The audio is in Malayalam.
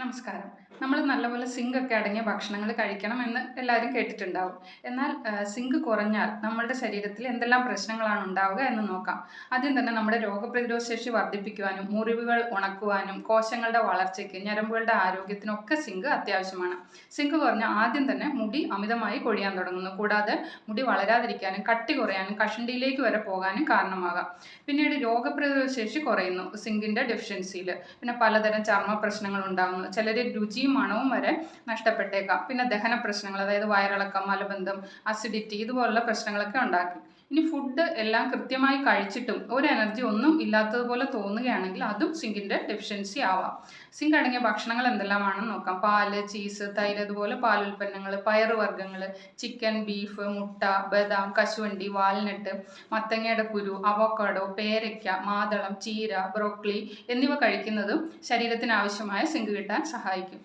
നമസ്കാരം. നമ്മൾ നല്ലപോലെ സിങ്ക് ഒക്കെ അടങ്ങിയ ഭക്ഷണങ്ങൾ കഴിക്കണം എന്ന് എല്ലാവരും കേട്ടിട്ടുണ്ടാവും. എന്നാൽ സിങ്ക് കുറഞ്ഞാൽ നമ്മളുടെ ശരീരത്തിൽ എന്തെല്ലാം പ്രശ്നങ്ങളാണ് ഉണ്ടാവുക എന്ന് നോക്കാം. ആദ്യം തന്നെ നമ്മുടെ രോഗപ്രതിരോധ ശേഷി വർദ്ധിപ്പിക്കുവാനും മുറിവുകൾ ഉണക്കുവാനും കോശങ്ങളുടെ വളർച്ചയ്ക്ക് ഞരമ്പുകളുടെ ആരോഗ്യത്തിനൊക്കെ സിങ്ക് അത്യാവശ്യമാണ്. സിങ്ക് കുറഞ്ഞാൽ ആദ്യം തന്നെ മുടി അമിതമായി കൊഴിയാൻ തുടങ്ങുന്നു. കൂടാതെ മുടി വളരാതിരിക്കാനും കട്ടി കുറയാനും കഷണ്ടിയിലേക്ക് വരെ പോകാനും കാരണമാകാം. പിന്നീട് രോഗപ്രതിരോധ ശേഷി കുറയുന്നു സിങ്കിന്റെ ഡെഫിഷ്യൻസിയിൽ പിന്നെ പലതരം ചർമ്മ പ്രശ്നങ്ങൾ ഉണ്ടാകുന്നു. ചിലർ രുചിയും മണവും വരെ നഷ്ടപ്പെട്ടേക്കാം. പിന്നെ ദഹന പ്രശ്നങ്ങൾ അതായത് വയറിളക്കം മലബന്ധം അസിഡിറ്റി ഇതുപോലുള്ള പ്രശ്നങ്ങളൊക്കെ ഉണ്ടാക്കി. ഇനി ഫുഡ് എല്ലാം കൃത്യമായി കഴിച്ചിട്ടും ഒരു എനർജി ഒന്നും ഇല്ലാത്തതുപോലെ തോന്നുകയാണെങ്കിൽ അതും സിങ്കിന്റെ ഡെഫിഷ്യൻസി ആവാം. സിങ്ക് അടങ്ങിയ ഭക്ഷണങ്ങൾ എന്തെല്ലാമാണെന്ന് നോക്കാം. പാൽ ചീസ് തൈര് അതുപോലെ പാലുൽപ്പന്നങ്ങൾ പയറുവർഗങ്ങൾ ചിക്കൻ ബീഫ് മുട്ട ബദാം കശുവണ്ടി വാൽനട്ട് മത്തങ്ങയുടെ കുരു അവോക്കാഡോ പേരയ്ക്ക മാതളം ചീര ബ്രോക്കളി എന്നിവ കഴിക്കുന്നതും ശരീരത്തിന് ആവശ്യമായ സിങ്ക് കിട്ടാൻ സഹായിക്കും.